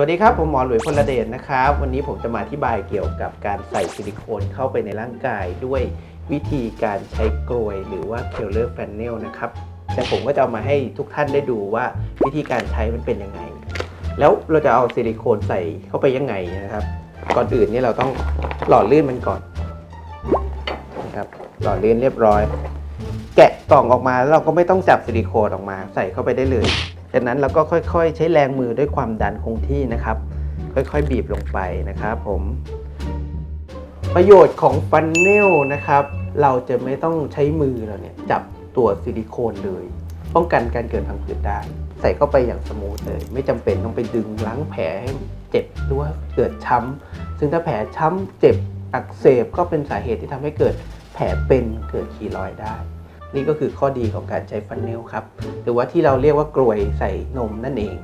วัสดีครับ ผมหมอหลุยพลเดชนะครับ วันนี้ผมจะมาอธิบายเกี่ยวกับการใส่ซิลิโคนเข้าไปในร่างกายด้วยวิธีการใช้กลวยหรือว่า k e l l e r Panel นลนะครับ แต่ผมก็จะเอามาให้ทุกท่านได้ดูว่าวิธีการใช้มันเป็นยังไง แล้วเราจะเอาซิลิโคนใส่เข้าไปยังไงนะครับ ก่อนอื่นนี่เราต้องหล่อลื่นมันก่อนนะครับหล่อลื่นเรียบร้อย แกะกล่องออกมาแล้วเราก็ไม่ต้องจับซิลิโคนออกมาใส่เข้าไปได้เลย จากนั้นเราก็ค่อยๆ ใช้แรงมือด้วยความดันคงที่นะครับ ค่อยๆ บีบลงไปนะครับผม ประโยชน์ของฟันเนลนะครับ เราจะไม่ต้องใช้มือเราเนี่ยจับตัวซิลิโคนเลย ป้องกันการเกิดพังผืดได้ ใส่เข้าไปอย่างสมูทเลย ไม่จำเป็นต้องไปดึงล้างแผลให้เจ็บหรือว่าเกิดช้ำซึ่งถ้าแผลช้ำเจ็บอักเสบก็เป็นสาเหตุที่ทำให้เกิด ผลเป็นเกิดคีรอยได้ นี่ก็คือข้อดีของการใช้ฟันเนลครับ หรือว่าที่เราเรียกว่ากลวยใส่นมนั่นเอง